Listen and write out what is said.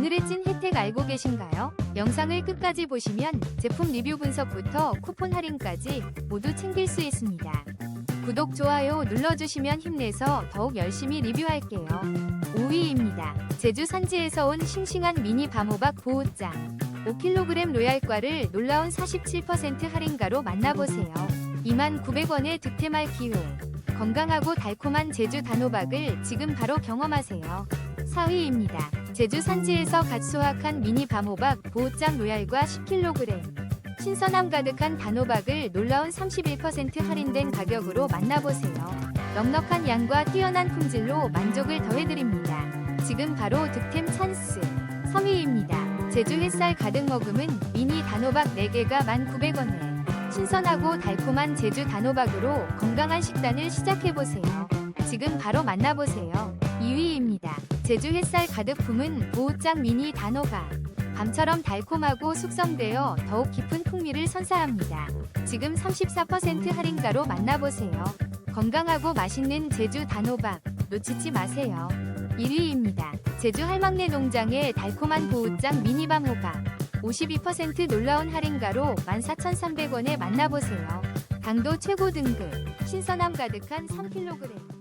오늘의 찐 혜택 알고 계신가요? 영상을 끝까지 보시면 제품 리뷰 분석부터 쿠폰 할인까지 모두 챙길 수 있습니다. 구독, 좋아요 눌러주시면 힘내서 더욱 열심히 리뷰할게요. 5위입니다. 제주 산지에서 온 싱싱한 미니 밤호박 보호짱. 5kg 로얄과를 놀라운 47% 할인가로 만나보세요. 29,900원의 득템할 기회. 건강하고 달콤한 제주 단호박을 지금 바로 경험하세요. 4위입니다. 제주 산지에서 갓 수확한 미니 밤호박 보호짱 로얄과 10kg. 신선함 가득한 단호박을 놀라운 31% 할인된 가격으로 만나보세요. 넉넉한 양과 뛰어난 품질로 만족을 더해드립니다. 지금 바로 득템 찬스. 3위입니다. 제주 햇살 가득 머금은 미니 단호박 4개가 1,900원에 신선하고 달콤한 제주 단호박으로 건강한 식단을 시작해보세요. 지금 바로 만나보세요. 2위입니다. 제주 햇살 가득 품은 보호짱 미니 단호박. 밤처럼 달콤하고 숙성되어 더욱 깊은 풍미를 선사합니다. 지금 34% 할인가로 만나보세요. 건강하고 맛있는 제주 단호박 놓치지 마세요. 1위입니다. 제주 할망내 농장의 달콤한 보호짱 미니밤 호박 52% 놀라운 할인가로 14,300원에 만나보세요. 당도 최고 등급 신선함 가득한 3kg